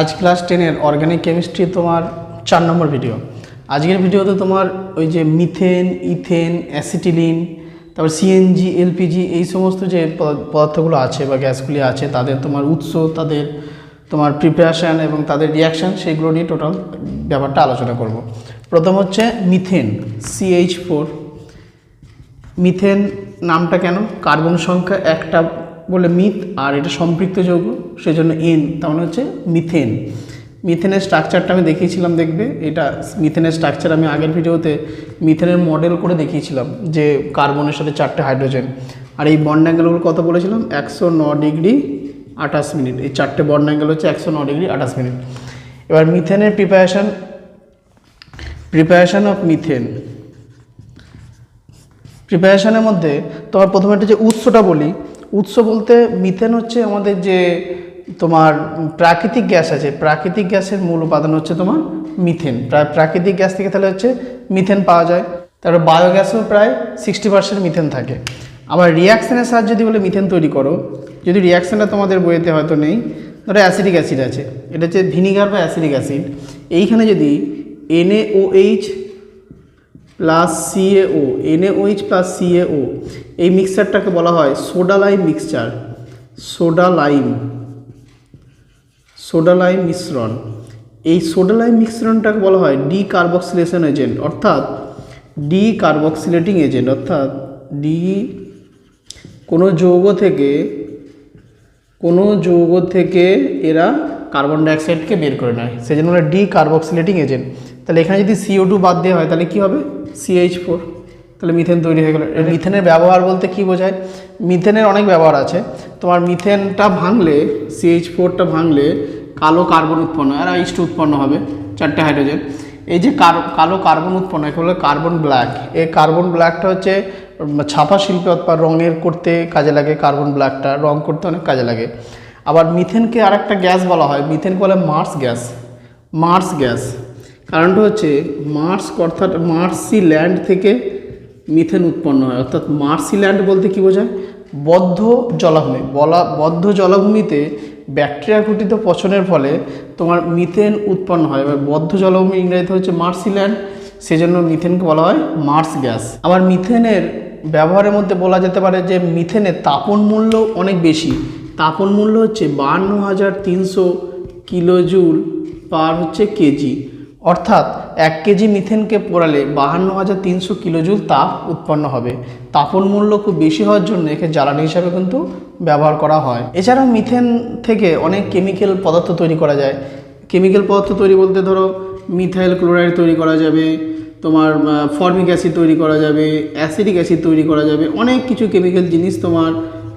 আজ ক্লাস টেনের organic chemistry তোমার চার নম্বর ভিডিও আজকের ভিডিওতে তোমার ওই যে মিথেন ইথেন অ্যাসিটিলিন তারপর সিএনজি এলপিজি এই সমস্ত যে পদার্থগুলো আছে বা গ্যাসগুলি আছে, তাদের তোমার উৎস, তাদের তোমার প্রিপারেশান এবং তাদের রিয়াকশান সেগুলো নিয়ে টোটাল ব্যাপারটা আলোচনা করব। প্রথম হচ্ছে মিথেন সিএইচ ফোর মিথেন নামটা কেন? কার্বন সংখ্যা একটা বলে মিথ আর এটা সম্পৃক্ত যৌগ, সেজন্য এন, তার মানে হচ্ছে মিথেন। মিথেনের স্ট্রাকচারটা আমি দেখিয়েছিলাম, দেখবে? এটা মিথেনের স্ট্রাকচার আমি আগের ভিডিওতে মিথেনের মডেল করে দেখিয়েছিলাম, যে কার্বনের সাথে চারটে হাইড্রোজেন আর এই বন্ড অ্যাঙ্গেলগুলো কত বলেছিলাম? একশো ন ডিগ্রি আঠাশ মিনিট। এই চারটে বন্ড অ্যাঙ্গেল হচ্ছে একশো ন ডিগ্রি আঠাশ মিনিট। এবার মিথেনের প্রিপারেশান প্রিপারেশান অফ মিথেন প্রিপারেশানের মধ্যে তোমার প্রথমে একটা যে উৎসটা বলি উৎস বলতে মিথেন হচ্ছে আমাদের যে তোমার প্রাকৃতিক গ্যাস আছে, প্রাকৃতিক গ্যাসের মূল উপাদান হচ্ছে তোমার মিথেন প্রায় প্রাকৃতিক গ্যাস থেকে তাহলে হচ্ছে মিথেন পাওয়া যায়। তারপর বায়োগ্যাসেও প্রায় সিক্সটি পার্সেন্ট মিথেন থাকে। আবার রিয়াকশানের সাহায্যে যদি বলে মিথেন তৈরি করো, যদি রিয়াকশানটা তোমাদের বইয়েতে হয়তো নেই, ধরো অ্যাসিডিক অ্যাসিড আছে। এটা হচ্ছে ভিনিগার বা অ্যাসিডিক অ্যাসিড এইখানে যদি NAOH plus CAO NAOH plus CAO এই মিক্সচারটাকে বলা হয় soda lime mixture soda lime মিশ্রণ। এই সোডা লাইম মিশ্রণটাকে বলা হয় ডি কার্বক্সিলেশন এজেন্ট অর্থাৎ ডি কার্বক্সিলেটিং এজেন্ট অর্থাৎ ডি কোনো যৌগ থেকে, কোনো যৌগ থেকে এরা কার্বন ডাইঅক্সাইডকে বের করে নেয়। সেই জন্য ডি কার্বক্সিলেটিং এজেন্ট তাহলে এখানে যদি সিও টু বাদ দেওয়া হয় তাহলে কী হবে? সিএইচ ফোর তাহলে মিথেন তৈরি হয়ে গেল। মিথেনের ব্যবহার বলতে কি বোঝায়? মিথেনের অনেক ব্যবহার আছে। তোমার মিথেনটা ভাঙলে সিএইচ ফোরটা ভাঙলে কালো কার্বন উৎপন্ন হয় আর আইস টু উৎপন্ন হবে চারটে হাইড্রোজেন এই যে কার- কালো কার্বন উৎপন্ন হয় একে বলে কার্বন ব্ল্যাক এই কার্বন ব্ল্যাকটা হচ্ছে ছাপা শিল্পে অথবা রঙের করতে কাজে লাগে কার্বন ব্ল্যাকটা রং করতে অনেক কাজে লাগে। আবার মিথেনকে আর একটা গ্যাস বলা হয়। মিথেনকে বলে মার্স গ্যাস মার্স গ্যাস কারণটা হচ্ছে মার্স অর্থাৎ মার্সি ল্যান্ড থেকে মিথেন উৎপন্ন হয়। অর্থাৎ মার্সি ল্যান্ড বলতে কী বোঝায়? বদ্ধ জলাভূমি। বলা, বদ্ধ জলাভূমিতে ব্যাকটেরিয়া ঘটিত পচনের ফলে তোমার মিথেন উৎপন্ন হয়। এবার বদ্ধ জলাভূমি ইংরেজিতে হচ্ছে মার্সি ল্যান্ড সেজন্য মিথেনকে বলা হয় মার্স গ্যাস আবার মিথেনের ব্যবহারের মধ্যে বলা যেতে পারে যে মিথেনের তাপন মূল্য অনেক বেশি। তাপন মূল্য হচ্ছে বান্ন হাজার তিনশো কিলোজুল পার হচ্ছে কেজি। অর্থাৎ এক কেজি মিথেনকে পোড়ালে বাহান্ন হাজার তিনশো কিলোজুল তাপ উৎপন্ন হবে। তাপন মূল্য খুব বেশি হওয়ার জন্য একে জ্বালানি হিসাবে কিন্তু ব্যবহার করা হয়। এছাড়াও মিথেন থেকে অনেক কেমিক্যাল পদার্থ তৈরি করা যায়। কেমিক্যাল পদার্থ তৈরি বলতে ধরো মিথাইল ক্লোরাইড তৈরি করা যাবে, তোমার ফর্মিক অ্যাসিড তৈরি করা যাবে, অ্যাসিডিক অ্যাসিড তৈরি করা যাবে, অনেক কিছু কেমিক্যাল জিনিস তোমার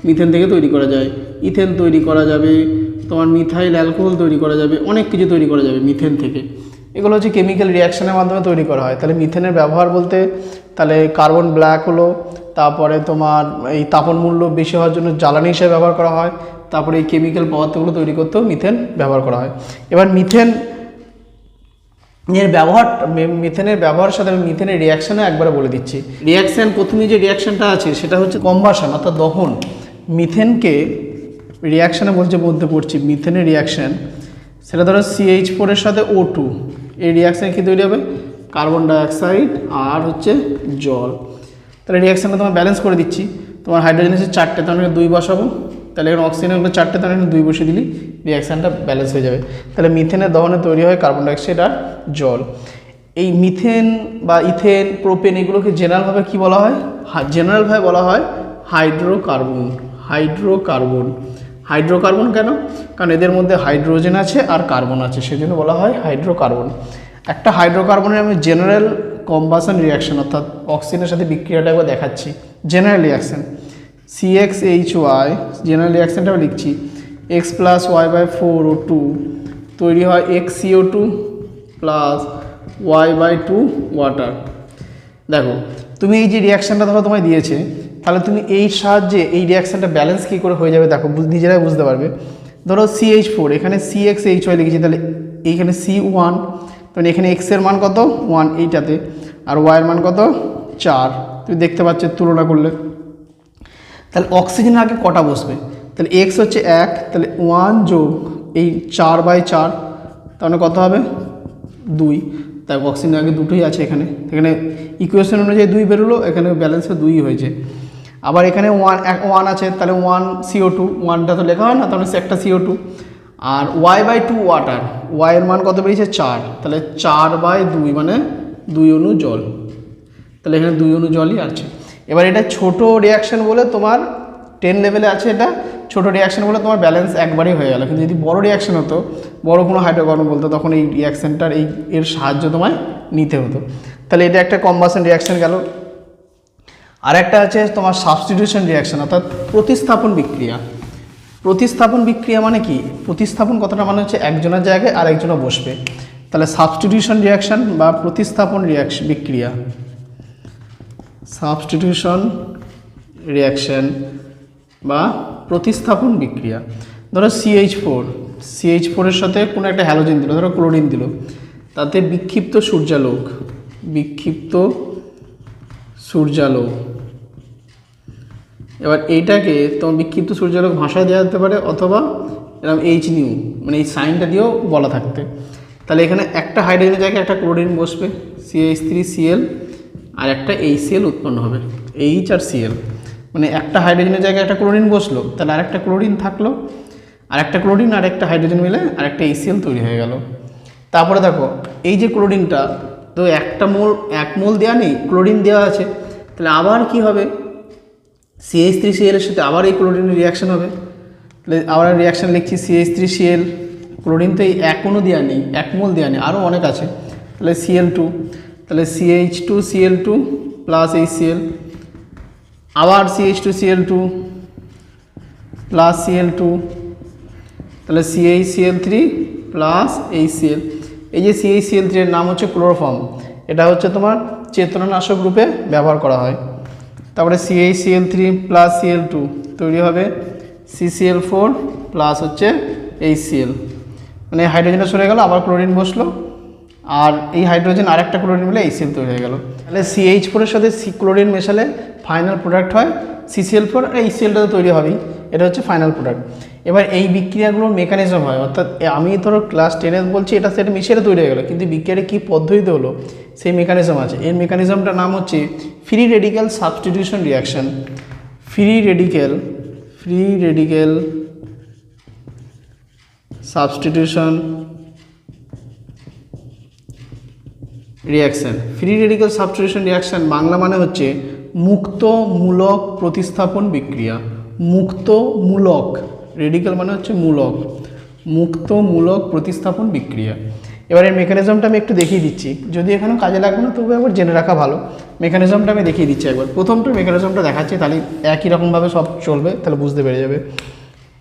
মিথেন থেকে তৈরি করা যায়। ইথেন তৈরি করা যাবে, তোমার মিথাইল অ্যালকোহল তৈরি করা যাবে, অনেক কিছু তৈরি করা যাবে মিথেন থেকে। এগুলো হচ্ছে কেমিক্যাল রিয়াকশনের মাধ্যমে তৈরি করা হয়। তাহলে মিথেনের ব্যবহার বলতে তাহলে কার্বন ব্ল্যাক হলো, তারপরে তোমার এই তাপন মূল্য বেশি হওয়ার জন্য জ্বালানি হিসেবে ব্যবহার করা হয়, তারপরে এই কেমিক্যাল পদার্থগুলো তৈরি করতেও মিথেন ব্যবহার করা হয়। এবার মিথেন এর ব্যবহার মিথেনের ব্যবহারের সাথে আমি মিথেনের রিয়াকশানে একবারে বলে দিচ্ছি। রিয়াকশান প্রথমে যে রিয়াকশানটা আছে, সেটা হচ্ছে কম্বাসন অর্থাৎ দহন। মিথেনকে রিয়াকশানে বলছে মধ্যে পড়ছি মিথেনের রিয়াকশান সেটা ধরো সিএইচ ফোরের সাথে ও টু রিয়াকশান কী তৈরি হবে? কার্বন ডাইঅক্সাইড আর হচ্ছে জল। তাহলে রিয়াকশানটা তোমার ব্যালেন্স করে দিচ্ছি। তোমার হাইড্রোজেন আছে চারটে তাহলে এখানে দুই বসাবো। তাহলে এখানে অক্সিজেনগুলো চারটে তাহলে দুই বসিয়ে দিলি রিয়াকশানটা ব্যালেন্স হয়ে যাবে। তাহলে মিথেনের দহনে তৈরি হয় কার্বন ডাইঅক্সাইড আর জল। এই মিথেন বা ইথেন প্রোপেন এগুলোকে জেনারেলভাবে কি বলা হয়? জেনারেলভাবে বলা হয় হাইড্রোকার্বন হাইড্রোকার্বন হাইড্রোকার্বন কেন? কারণ এদের মধ্যে হাইড্রোজেন আছে আর কার্বন আছে, সেজন্য বলা হয় হাইড্রোকার্বন। একটা হাইড্রোকার্বনের আমি জেনারেল কম্বাসন রিয়াকশন অর্থাৎ অক্সিজেনের সাথে বিক্রিয়াটা একবার দেখাচ্ছি। General reaction C X H Y general রিয়াকশনটা আমি লিখছি। X plus Y by four O two তৈরি হয় X CO two plus Y by two water দেখো, তুমি এই যে রিয়াকশানটা ধরো তোমায় দিয়েছে তাহলে তুমি এই সাহায্যে, এই রিয়াকশানটা ব্যালেন্স কী করে হয়ে যাবে দেখো নিজেরাই বুঝতে পারবে। ধরো সিএইচ ফোর এখানে সি এক্স এইচ ওয়াই লিখেছি, তাহলে এইখানে সি ওয়ান তাহলে এখানে এক্সের মান কত? ওয়ান এইটাতে। আর ওয়াইয়ের মান কত? চার। তুমি দেখতে পাচ্ছ তুলনা করলে। তাহলে অক্সিজেন আগে কটা বসবে? তাহলে এক্স হচ্ছে এক, তাহলে ওয়ান যোগ এই চার বাই চার, তাহলে কত হবে? দুই। তাই অক্সিজেন আগে দুটোই আছে এখানে। এখানে ইকুয়েশন অনুযায়ী দুই বেরোলো, এখানে ব্যালেন্সে দুই হয়েছে। আবার এখানে ওয়ান ওয়ান আছে, তাহলে ওয়ান সিও টু ওয়ানটা তো লেখা হয় না, তাহলে একটা সিও টু আর ওয়াই বাই টু ওয়াটার ওয়াইয়ের মান কত বেরিয়েছে? চার। তাহলে চার বাই দুই মানে দুই অণু জল। তাহলে এখানে দুই অণু জলই আছে। এবার এটা ছোট রিয়াকশন বলে তোমার টেন লেভেলে আছে এটা। ছোট রিয়াকশন বলে তোমার ব্যালেন্স একবারই হয়ে গেল। কিন্তু যদি বড় রিয়াকশন হতো, বড় কোনো হাইড্রোকার্বন বলতো, তখন এই রিয়াকশনটার এই, এর সাহায্য তোমায় নিতে হতো। তাহলে এটা একটা কম্বাসন রিয়াকশন গেল। আর একটা আছে তোমার সাবস্টিটিউশন রিয়াকশন অর্থাৎ প্রতিস্থাপন বিক্রিয়া। প্রতিস্থাপন বিক্রিয়া মানে কি? প্রতিস্থাপন কথাটা মানে হচ্ছে একজনের জায়গায় আর একজনা বসবে। তাহলে সাবস্টিটিউশন রিয়াকশন বা প্রতিস্থাপন রিয়াকশন বিক্রিয়া। সাবস্টিটিউশন রিয়াকশন বা প্রতিস্থাপন বিক্রিয়া। ধরো সিএইচ ফোর সিএইচ ফোরের সাথে কোনো একটা হ্যালোজেন দিল, ধরো ক্লোরিন দিল। তাতে বিক্ষিপ্ত সূর্যালোক, বিক্ষিপ্ত সূর্যালোক। এবার এইটাকে তোমার বিক্ষিপ্ত সূর্যালোক ভাষায় দেওয়া যেতে পারে অথবা এরকম এইচ নিউ মানে এই সাইনটা দিয়েও বলা থাকতে। তাহলে এখানে একটা হাইড্রোজেনের জায়গায় একটা ক্লোরিন বসবে সিএইচ থ্রি সিএল আর একটা এইচসিএল উৎপন্ন হবে এইচ আর সিএল মানে একটা হাইড্রোজেনের জায়গায় একটা ক্লোরিন বসল, তাহলে আরেকটা ক্লোরিন থাকল আর একটা ক্লোরিন আর একটা হাইড্রোজেন মিলে আর একটা এইচসিএল তৈরি হয়ে গেল। তারপরে দেখো, এই যে ক্লোরিনটা তো একটা মোল, এক মোল দেওয়া নেই, ক্লোরিন দেওয়া আছে। তাহলে আবার কি হবে? সিএইচ থ্রি সিএলের সাথে আবার এই ক্লোরিনের রিয়াকশান হবে। তাহলে আবার রিয়াকশন লিখছি সিএইচ থ্রি সিএল ক্লোরিন তো এই এক কোনো দেওয়া নেই, এক মোল দেওয়া নেই আরও অনেক আছে। তাহলে সিএল টু তাহলে CH two CL two plus H CL আবার CH two CL two plus CL two তাহলে CH CL three plus H CL এই যে সিএইচ সিএল থ্রি এর নাম হচ্ছে ক্লোরোফর্ম এটা হচ্ছে তোমার চেতনানাশক রূপে ব্যবহার করা হয়। তারপরে CH CL three plus CL two তৈরি হবে। সিসিএল ফোর প্লাস হচ্ছে এইচ সিএল মানে হাইড্রোজেনটা সরে গেল, আবার ক্লোরিন বসল। আর এই হাইড্রোজেন আর একটা ক্লোরিন মিলে এইচসিএল তৈরি হয়ে গেল। তাহলে সিএইচ ফোরের সাথে সি ক্লোরিন মেশালে ফাইনাল প্রোডাক্ট হয় সিসিএল ফোর আর এইচসিএলটা তো তৈরি হবেই। এটা হচ্ছে ফাইনাল প্রোডাক্ট এবার এই বিক্রিয়াগুলোর মেকানিজম হয়। অর্থাৎ আমি ধরো ক্লাস টেনে বলছি, এটা সেটা মিশিয়ে তৈরি হয়ে গেলো, কিন্তু বিক্রিয়াটা কী পদ্ধতিতে হলো, সেই মেকানিজম আছে। এর মেকানিজমটার নাম হচ্ছে free radical substitution reaction free radical free radical substitution reaction free radical substitution reaction Bangla মানে হচ্ছে মুক্ত মূলক প্রতিস্থাপন বিক্রিয়া। মুক্ত মূলক। রেডিক্যাল মানে হচ্ছে মূলক, মুক্ত মূলক প্রতিস্থাপন বিক্রিয়া। এবার এর মেকানিজমটা আমি একটু দেখিয়ে দিচ্ছি। যদি এখানেও কাজে লাগবে না তবু একবার জেনে রাখা ভালো। মেকানিজমটা আমি দেখিয়ে দিচ্ছি একবার। প্রথমটা মেকানিজমটা দেখাচ্ছি, তাহলে একই রকমভাবে সব চলবে, তাহলে বুঝতে পেরে যাবে।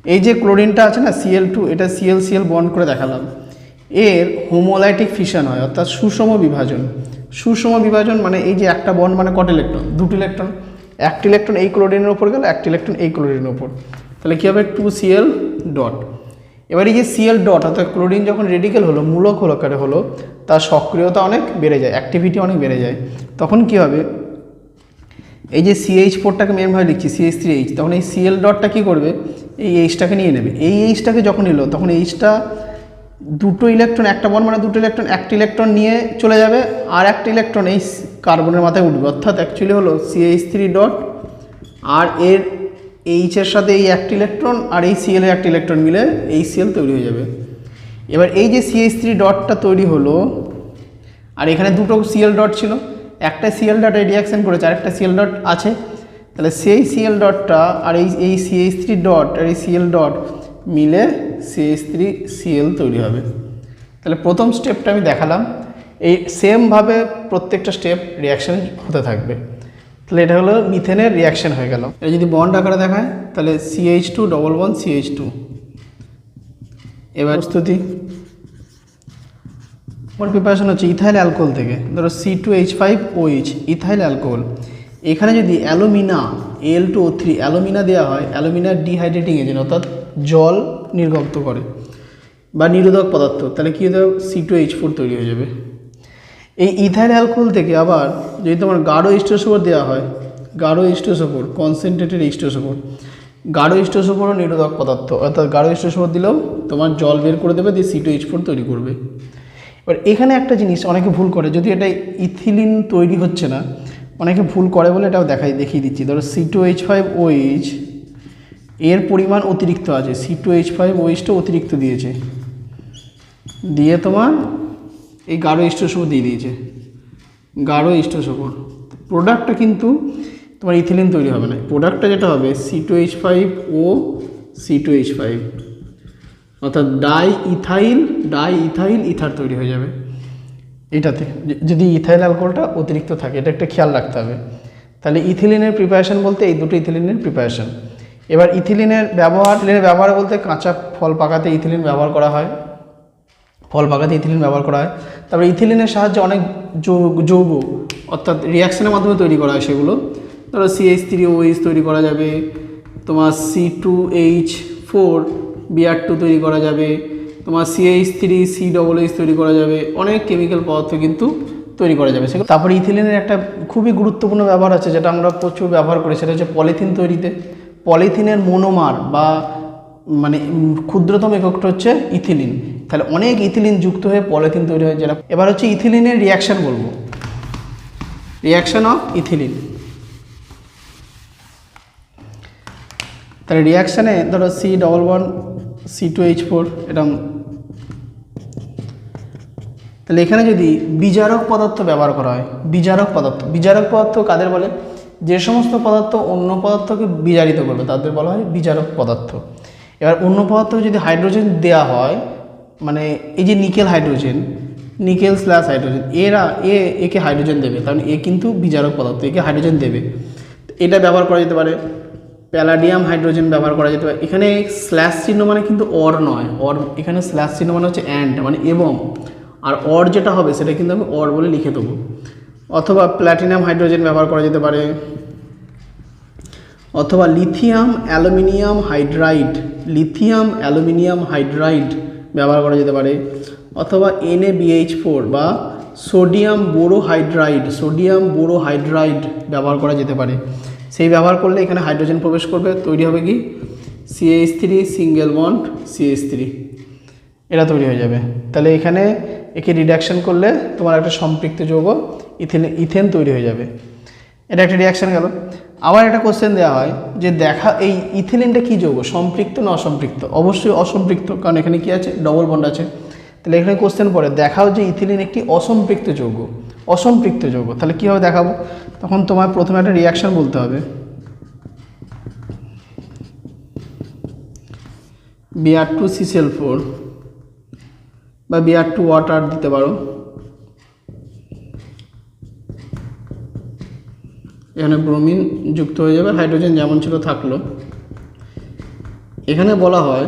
এই যে ক্লোরিনটা আছে না সিএল টু এটা সিএল সিএল বন্ড করে দেখালাম। এর হোমোলাইটিক ফিশন হয়, অর্থাৎ সুষম বিভাজন। সুষম বিভাজন মানে এই যে একটা বন্ড মানে কট ইলেকট্রন দুটি ইলেকট্রন একটি ইলেকট্রন এই ক্লোরিনের ওপর গেল, একটি ইলেকট্রন এই ক্লোরিনের ওপর। তাহলে কী হবে? টু সিএল ডট এবার যে সিএল ডট অর্থাৎ ক্লোরিন যখন রেডিক্যাল হলো, মূলক হলো কারে হলো, তার সক্রিয়তা অনেক বেড়ে যায় অ্যাক্টিভিটি অনেক বেড়ে যায়। তখন কি হবে? এই যে সিএইচ ফোরটাকে মেনভাবে লিখছি সিএইচ থ্রি এইচ তখন এই সিএল ডটটা কী করবে? এই এইচটাকে নিয়ে নেবে। এই এইচটাকে যখন এলো তখন এইচটা দুটো ইলেকট্রন একটা বন মানে দুটো ইলেকট্রন একটা ইলেকট্রন নিয়ে চলে যাবে, আর একটা ইলেকট্রন এই কার্বনের মাথায় উঠবে। অর্থাৎ অ্যাকচুয়ালি হলো সিএইচ থ্রি ডট আর এর এইচের সাথে এই একটা ইলেকট্রন আর এই সিএল এর একটা ইলেকট্রন মিলে এই সিএল তৈরি হয়ে যাবে। এবার এই যে সিএইচ থ্রি ডটটা তৈরি হলো, আর এখানে দুটো সিএল ডট ছিল, একটা সিএল ডট এই রিয়াকশন করেছে, আর একটা সিএল ডট আছে। তাহলে সেই সিএল ডটটা আর এই এই সিএইচ থ্রি ডট আর এই সিএল ডট মিলে সিএইচ থ্রি সিএল তৈরি হবে। তাহলে প্রথম স্টেপটা আমি দেখালাম, এই সেমভাবে প্রত্যেকটা স্টেপ রিয়াকশন হতে থাকবে। তাহলে এটা হলো মিথেনের রিয়াকশন হয়ে গেল। এটা যদি বন্ড আকারে দেখায় তাহলে CH two double one CH two এবার প্রস্তুতি। আমার প্রিপারেশন হচ্ছে ইথাইল অ্যালকোহল থেকে। ধরো C two H five O H ethyl alcohol এখানে যদি alumina L two O three alumina দেওয়া হয় অ্যালুমিনা ডিহাইড্রেটিং এজেন্ট অর্থাৎ জল নির্গত করে বা নিরোধক পদার্থ তাহলে কী হতে সি টু এইচ ফোর তৈরি হয়ে যাবে। এই ইথাইল অ্যালকোহল থেকে আবার যদি তোমার গাঢ় স্টোসোপর দেওয়া হয়, গাঢ় স্টোসোপর কনসেন্ট্রেটেড স্টোসোপর গাঢ় স্টোসোফোরও নিরোধক পদার্থ, অর্থাৎ গাঢ় স্টোসোফোর দিলেও তোমার জল বের করে দেবে, দিয়ে সিটো এইচ ফোর তৈরি করবে। এবার এখানে একটা জিনিস অনেকে ভুল করে, যদি এটা ইথিলিন তৈরি হচ্ছে না, অনেকে ভুল করে বলে এটাও দেখাই, দেখিয়ে দিচ্ছি। ধরো C two H five OH এর পরিমাণ অতিরিক্ত আছে সি টু এইচ ফাইভ ওইচটা অতিরিক্ত দিয়েছে। দিয়ে তোমার এই গাঢ় স্টোসোফোর দিয়ে দিয়েছে। গাঢ় স্টোসোফোর প্রোডাক্টটা কিন্তু তোমার ইথিলিন তৈরি হবে না। প্রোডাক্টটা যেটা হবে C two H five O C two H five অর্থাৎ die ethyl die ethyl ether তৈরি হয়ে যাবে। এটাতে। যদি ইথাইল অ্যালকোহলটা অতিরিক্ত থাকে, এটা একটা খেয়াল রাখতে হবে। তাহলে ইথিলিনের প্রিপারেশন বলতে এই দুটো ইথিলিনের প্রিপারেশন এবার ইথিলিনের ব্যবহার ইথিলিনের ব্যবহার বলতে কাঁচা ফল পাকাতে ইথিলিন ব্যবহার করা হয়। ফল পাকাতে ইথিলিন ব্যবহার করা হয়। তারপরে ইথিলিনের সাহায্যে অনেক যৌগ অর্থাৎ রিয়াকশনের মাধ্যমে তৈরি করা হয় সেগুলো। ধরো সিএইচ থ্রি ওএইচ তৈরি করা যাবে, তোমার C two H four BR two তৈরি করা যাবে, তোমার CH three C double H তৈরি করা যাবে, অনেক কেমিক্যাল পদার্থ কিন্তু তৈরি করা যাবে সেগুলো। তারপরে ইথিলিনের একটা খুবই গুরুত্বপূর্ণ ব্যবহার আছে, যেটা আমরা প্রচুর ব্যবহার করি, সেটা হচ্ছে পলিথিন তৈরিতে। পলিথিনের মোনোমার বা মানে ক্ষুদ্রতম এককটা হচ্ছে ইথিলিন। তাহলে অনেক ইথিলিন যুক্ত হয়ে পলিথিন তৈরি হয় যেটা এবার হচ্ছে ইথিলিনের রিয়াকশান বলব। Reaction of ethylene. তাহলে রিয়াকশানে ধরো C double one C two H four এরকম। তাহলে এখানে যদি বিজারক পদার্থ ব্যবহার করা হয়, বিজারক পদার্থ। বিজারক পদার্থ কাদের বলে? যে সমস্ত পদার্থ অন্য পদার্থকে বিজারিত করবে, তাদের বলা হয় বিজারক পদার্থ। এবার অন্য পদার্থকে যদি হাইড্রোজেন দেওয়া হয় মানে এই যে nickel hydrogen, nickel slash hydrogen, এরা, এ, একে হাইড্রোজেন দেবে, কারণ এ কিন্তু বিজারক পদার্থ, একে হাইড্রোজেন দেবে। এটা ব্যবহার করা যেতে পারে, প্যালাডিয়াম হাইড্রোজেন ব্যবহার করা যেতে পারে, এখানে স্ল্যাশ চিহ্ন মানে কিন্তু অর নয়, অর, এখানে স্ল্যাশ চিহ্ন মানে হচ্ছে অ্যান্ড মানে এবং, আর অর যেটা হবে সেটা কিন্তু আমি অর বলে লিখে দেবো। অথবা প্ল্যাটিনাম হাইড্রোজেন ব্যবহার করা যেতে পারে, অথবা lithium aluminium hydride, lithium aluminium hydride ব্যবহার করা যেতে পারে। অথবা এনএবিএইচ ফোর বা সোডিয়াম বোরোহাইড্রাইড সোডিয়াম বোরোহাইড্রাইড ব্যবহার করা যেতে পারে। সেই ব্যবহার করলে এখানে হাইড্রোজেন প্রবেশ করবে। তৈরি হবে কি? CH three single bond CH three এটা তৈরি হয়ে যাবে। তাহলে এখানে একে রিডাকশন করলে তোমার একটা সম্পৃক্ত যৌগ ইথেন ইথেন তৈরি হয়ে যাবে। এটা একটা রিয়াকশন গেল। আবার একটা কোশ্চেন দেওয়া হয় যে দেখা, এই ইথিলিনটা কী যৌগ? সম্পৃক্ত না অসম্পৃক্ত? অবশ্যই অসম্পৃক্ত, কারণ এখানে কি আছে? ডবল বন্ড আছে। তাহলে এখানে কোশ্চেন পড়ে, দেখাও যে ইথিলিন একটি অসম্পৃক্ত যৌগ। অসম্পৃক্ত যৌগ। তাহলে কীভাবে দেখাবো? তখন তোমার প্রথমে একটা রিয়াকশন বলতে হবে। বিআর টু সিসেল ফোর বা বিআর টু ওয়াটার দিতে পারো। এখানে ব্রোমিন যুক্ত হয়ে যাবে হাইড্রোজেন যেমন ছিল থাকল। এখানে বলা হয়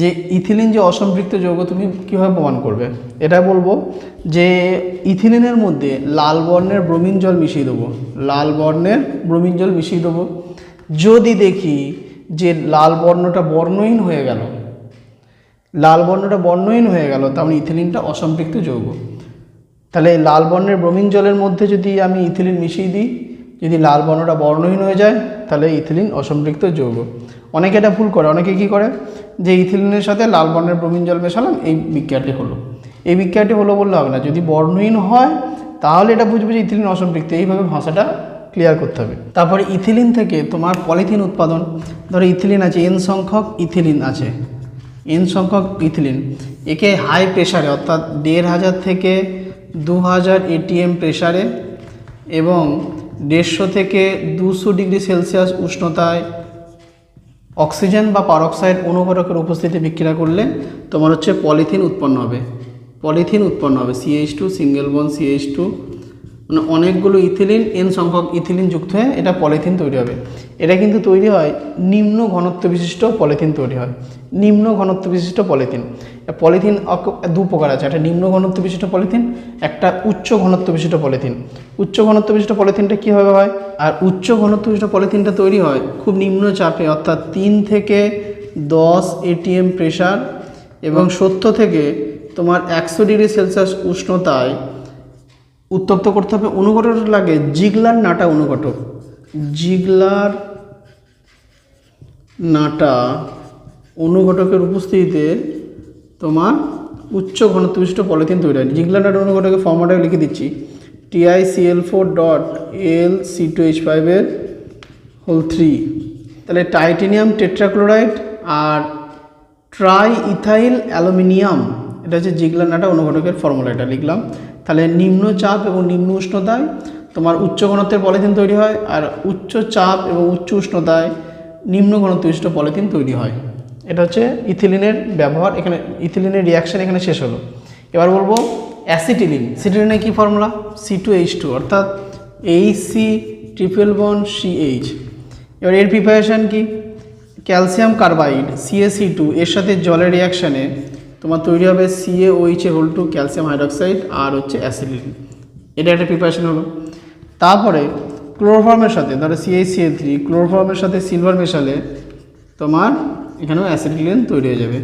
যে ইথিলিন যে অসম্পৃক্ত যৌগ তুমি কীভাবে প্রমাণ করবে? এটা বলব যে ইথিলিনের মধ্যে লাল বর্ণের ব্রোমিন জল মিশিয়ে দেবো। লাল বর্ণের ব্রোমিন জল মিশিয়ে দেবো। যদি দেখি যে লাল বর্ণটা বর্ণহীন হয়ে গেল, লাল বর্ণটা বর্ণহীন হয়ে গেল তার মানে ইথিলিনটা অসম্পৃক্ত যৌগ। তাহলে লাল বর্ণের ব্রোমিন জলের মধ্যে যদি আমি ইথিলিন মিশিয়ে দিই যদি লাল বর্ণটা বর্ণহীন হয়ে যায়, তাহলে ইথিলিন অসম্পৃক্ত যৌগ। অনেকে এটা ভুল করে, অনেকে কি করে? যে ইথিলিনের সাথে লাল বর্ণের ব্রোমিন জল মেশালাম, এই বিক্রিয়াটি হলো। এই বিক্রিয়াটি হলো বললে হবে না। যদি বর্ণহীন হয়, তাহলে এটা বুঝবে যে ইথিলিন অসম্পৃক্ত। এইভাবে ভাষাটা ক্লিয়ার করতে হবে। তারপরে ইথিলিন থেকে তোমার পলিথিন উৎপাদন। ধরো ইথিলিন আছে, এন সংখ্যক ইথিলিন আছে। এন সংখ্যক ইথিলিন, একে হাই প্রেশারে অর্থাৎ দেড় হাজার থেকে দু হাজার এটিএম প্রেশারে এবং দেড়শো থেকে দুশো ডিগ্রি সেলসিয়াস উষ্ণতায় অক্সিজেন বা পারক্সাইড অনুঘটকের উপস্থিতি বিক্রিয়া করলে তোমার হচ্ছে পলিথিন উৎপন্ন হবে। পলিথিন উৎপন্ন হবে। CH two single bond CH two মানে অনেকগুলো ইথিলিন এন সংখ্যক ইথিলিন যুক্ত হয়ে এটা পলিথিন তৈরি হবে। এটা কিন্তু তৈরি হয় নিম্ন ঘনত্ব বিশিষ্ট পলিথিন তৈরি হয়। নিম্ন ঘনত্ব বিশিষ্ট পলিথিন। পলিথিন দু প্রকার আছে, একটা নিম্ন ঘনত্ব বিশিষ্ট পলিথিন, একটা উচ্চ ঘনত্ব বিশিষ্ট পলিথিন। উচ্চ ঘনত্ব বিশিষ্ট পলিথিনটা কীভাবে হয়? আর উচ্চ ঘনত্ব বিশিষ্ট পলিথিনটা তৈরি হয় খুব নিম্ন চাপে, অর্থাৎ তিন থেকে দশ এটিএম প্রেশার এবং সত্তর থেকে তোমার একশো ডিগ্রি সেলসিয়াস উষ্ণতায় উত্তপ্ত করতে হবে। অনুঘটক লাগে জিগলার নাটা অনুঘটক। জিগলার নাটা অনুঘটকের উপস্থিতিতে তোমার উচ্চ ঘনত্ব বিশিষ্ট পলিথিন তৈরি হয়। জিগলার নাটা অনুঘটকের ফর্মাটাকে লিখে দিচ্ছি। TICL four dot L C two H ফাইভের হোল থ্রি তাহলে টাইটেনিয়াম টেট্রাক্লোরাইড আর ট্রাই ইথাইল অ্যালুমিনিয়াম এটা হচ্ছে জিগলার নাটা অনুঘটকের ফর্মুলা এটা লিখলাম। তাহলে নিম্ন চাপ এবং নিম্ন উষ্ণতায় তোমার উচ্চ ঘনত্বের পলিথিন তৈরি হয়, আর উচ্চ চাপ এবং উচ্চ উষ্ণতায় নিম্ন ঘনত্ব বিশিষ্ট পলিথিন তৈরি হয়। এটা হচ্ছে ইথিলিনের ব্যবহার, এখানে ইথিলিনের রিয়াকশান এখানে শেষ হলো। এবার বলব অ্যাসিটিলিন। সিটিলিনের কী formula C two H two অর্থাৎ H C triple bond C H এবার এর প্রিপারেশান কি? ক্যালসিয়াম কার্বাইড সিএসি টু এর সাথে জলের রিয়াকশানে তোমার তৈরি হবে সিএ ওইচ এ হোল টু ক্যালসিয়াম হাইড্রক্সাইড আর হচ্ছে অ্যাসিডিন এটা একটা প্রিপারেশন হলো। তারপরে ক্লোরোফর্মের সাথে ধরো সিএইচসিএ থ্রি ক্লোরোফর্মের সাথে সিলভার মেশালে তোমার এখানেও অ্যাসিডিলিন তৈরি হয়ে যাবে।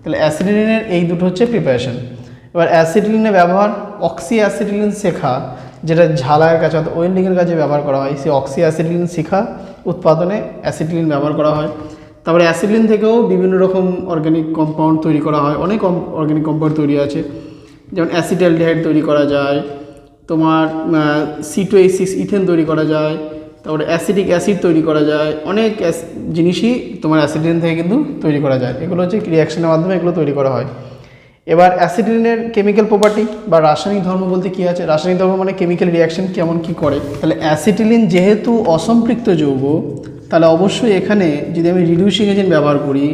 তাহলে অ্যাসিডিলিনের এই দুটো হচ্ছে প্রিপারেশন এবার অ্যাসিডিলিনের ব্যবহার অক্সি অ্যাসিডিলিন শেখা, যেটা ঝালাইয়ের কাছে অর্থাৎ ওয়েল্ডিংয়ের কাছে ব্যবহার করা হয়, সেই অক্সি অ্যাসিডিলিন শেখা, উৎপাদনে অ্যাসিডিলিন ব্যবহার করা হয়। তারপরে অ্যাসিডিলিন থেকেও বিভিন্ন রকম অর্গ্যানিক কম্পাউন্ড তৈরি করা হয়। অনেক অর্গ্যানিক কম্পাউন্ড তৈরি আছে। যেমন অ্যাসিডালডিহাইড তৈরি করা যায়, তোমার সি টু ইথেন তৈরি করা যায়, তারপরে অ্যাসিডিক অ্যাসিড তৈরি করা যায়। অনেক জিনিসই তোমার অ্যাসিডিন থেকে কিন্তু তৈরি করা যায়। এগুলো হচ্ছে রিয়াকশনের মাধ্যমে এগুলো তৈরি করা হয়। এবার অ্যাসিডিনের কেমিক্যাল প্রপার্টি বা রাসায়নিক ধর্ম বলতে কী আছে? রাসায়নিক ধর্ম মানে কেমিক্যাল রিয়াকশন কেমন কি করে? তাহলে অ্যাসিটিলিন যেহেতু অসম্পৃক্ত যৌগ তাহলে অবশ্যই এখানে যদি আমি রিডিউসিং এজেন্ট ব্যবহার করি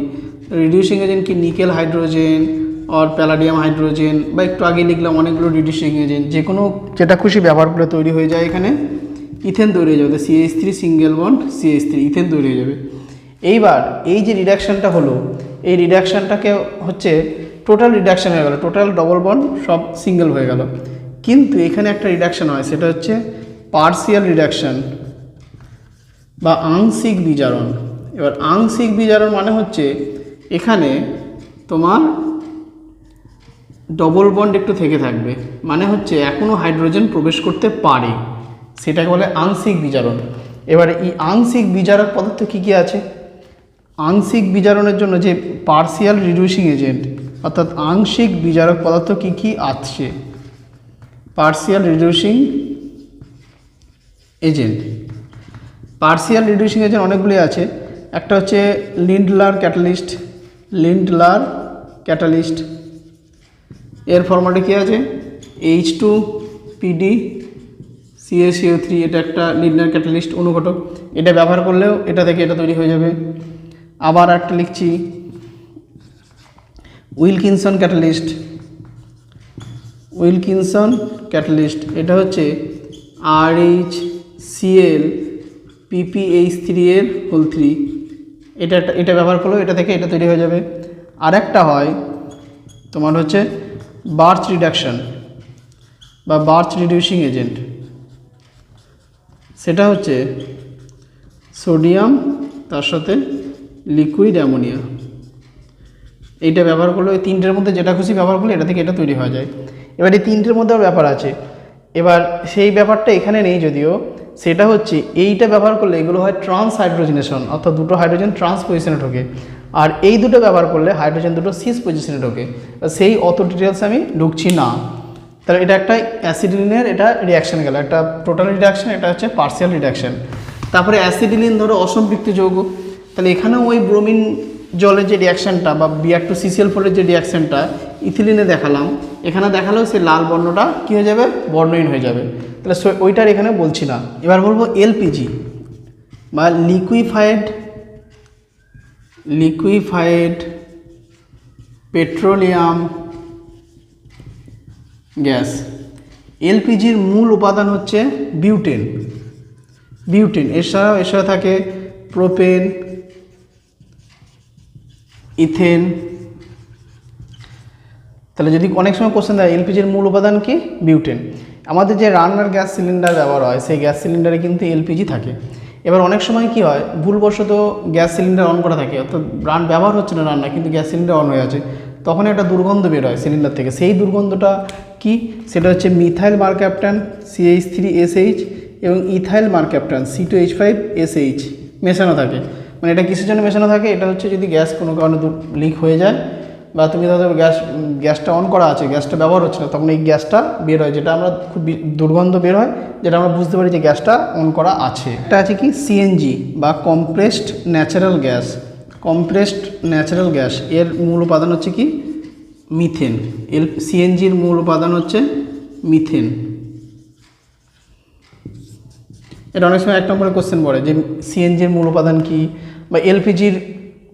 রিডিউসিং এজেন্ট কি nickel hydrogen or palladium hydrogen বা একটু আগে লিখলাম অনেকগুলো রিডিউসিং এজেন্ট যে কোনো যেটা খুশি ব্যবহার করে তৈরি হয়ে যায় এখানে। ইথেন তৈরি হয়ে যাবে CH three single bond CH three ethane তৈরি হয়ে যাবে। এইবার এই যে রিডাকশানটা হলো, এই রিডাকশানটাকে হচ্ছে টোটাল রিডাকশান হয়ে গেল টোটাল ডবল বন্ড সব সিঙ্গেল হয়ে গেল। কিন্তু এখানে একটা রিডাকশান হয়, সেটা হচ্ছে পার্সিয়াল রিডাকশান বা আংশিক বিজারণ। এবার আংশিক বিজারণ মানে হচ্ছে এখানে তোমার ডবল বন্ড একটু থেকে থাকবে। মানে হচ্ছে এখনও হাইড্রোজেন প্রবেশ করতে পারে। সেটাকে বলে আংশিক বিজারণ। এবারে এই আংশিক বিজারক পদার্থ কী কী আছে? আংশিক বিজারণের জন্য যে পার্সিয়াল রিডিউসিং এজেন্ট অর্থাৎ আংশিক বিজারক পদার্থ কী কী আছে? Partial reducing agent partial reducing agent অনেকগুলি আছে। একটা হচ্ছে লিন্ডলার ক্যাটালিস্ট লিন্ডলার ক্যাটালিস্ট। এর ফর্মাটে কী আছে? H two PD CACO three এটা একটা লিডনার ক্যাটালিস্ট অনুঘটক। এটা ব্যবহার করলেও এটা থেকে এটা তৈরি হয়ে যাবে। আবার একটা লিখছি, উইলকিনসন ক্যাটালিস্ট। উইলকিনসন ক্যাটালিস্ট, এটা হচ্ছে R H CL PPH three এর হোল থ্রি এটা এটা ব্যবহার করলেও এটা থেকে এটা তৈরি হয়ে যাবে। আর একটা হয় তোমার হচ্ছে বার্চ রিডাকশন বা বার্চ রিডিউসিং এজেন্ট সেটা হচ্ছে সোডিয়াম তার সাথে লিকুইড অ্যামোনিয়া এইটা ব্যবহার করলে ওই তিনটের মধ্যে যেটা খুশি ব্যবহার করলে এটা থেকে এটা তৈরি হয়ে যায়। এবার এই তিনটের মধ্যেও ব্যাপার আছে। এবার সেই ব্যাপারটা এখানে নেই যদিও। সেটা হচ্ছে এইটা ব্যবহার করলে এগুলো হয় ট্রান্স হাইড্রোজেনেশন অর্থাৎ দুটো হাইড্রোজেন ট্রান্স পজিশনে ঢোকে। আর এই দুটো ব্যবহার করলে হাইড্রোজেন দুটো সিস পজিশনে ঢোকে। সেই অত ডিটেলস আমি ঢুকছি না। তাহলে এটা একটা অ্যাসিডিলিনের এটা রিয়াকশন গেল। একটা টোটাল রিডাকশন এটা হচ্ছে পার্সিয়াল রিডাকশন তারপরে অ্যাসিডিলিন ধরো অসম্পৃক্ত যৌগ। তাহলে এখানেও ওই ব্রোমিন জলের যে রিয়াকশানটা বা বিয়ার টু সিসিএল ফোরের যে রিয়াকশানটা ইথিলিনে দেখালাম। এখানে দেখালেও সেই লাল বর্ণটা কী হয়ে যাবে? বর্ণহীন হয়ে যাবে। তাহলে ওইটার এখানে বলছি না। এবার বলব এলপিজি বা লিকুইফাইড লিকুইফাইড পেট্রোলিয়াম গ্যাস এলপিজির মূল উপাদান হচ্ছে বিউটেন বিউটেন এছাড়াও এছাড়া থাকে প্রোপেন ইথেন তাহলে যদি অনেক সময় কোশ্চেন দেয় এলপিজির মূল উপাদান কি? বিউটেন আমাদের যে রান্নার গ্যাস সিলিন্ডার ব্যবহার হয়, সেই গ্যাস সিলিন্ডারে কিন্তু এলপিজি থাকে। এবার অনেক সময় কি হয়, ভুলবশত গ্যাস সিলিন্ডার অন করা থাকে, অর্থাৎ রান ব্যবহার হচ্ছে না রান্না কিন্তু গ্যাস সিলিন্ডার অন হয়ে আছে। তখন একটা দুর্গন্ধ বের হয় সিলিন্ডার থেকে। সেই দুর্গন্ধটা কি? সেটা হচ্ছে methyl mercaptan CH three SH এবং ethyl mercaptan C two H five SH মেশানো থাকে। মানে এটা কিসের জন্য মেশানো থাকে? এটা হচ্ছে যদি গ্যাস কোনো কারণে লিক হয়ে যায় বা তুমি ধরো গ্যাস, গ্যাসটা অন করা আছে, গ্যাসটা ব্যবহার হচ্ছে না, তখন এই গ্যাসটা বের হয়, যেটা আমরা খুব দুর্গন্ধ বের হয়, যেটা আমরা বুঝতে পারি যে গ্যাসটা অন করা আছে। এটা আছে কি? সিএনজি বা compressed natural gas compressed natural gas এর মূল উপাদান হচ্ছে কি? মিথেন এল সিএনজির মূল উপাদান হচ্ছে মিথেন এটা অনেক সময় এক নম্বরে কোশ্চেন পড়ে যে সিএনজির মূল উপাদান কি? বা এলপিজির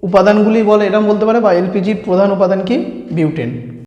উপাদানগুলি বলে এরকম বলতে পারে বা এলপিজির প্রধান উপাদান কি? বিউটেন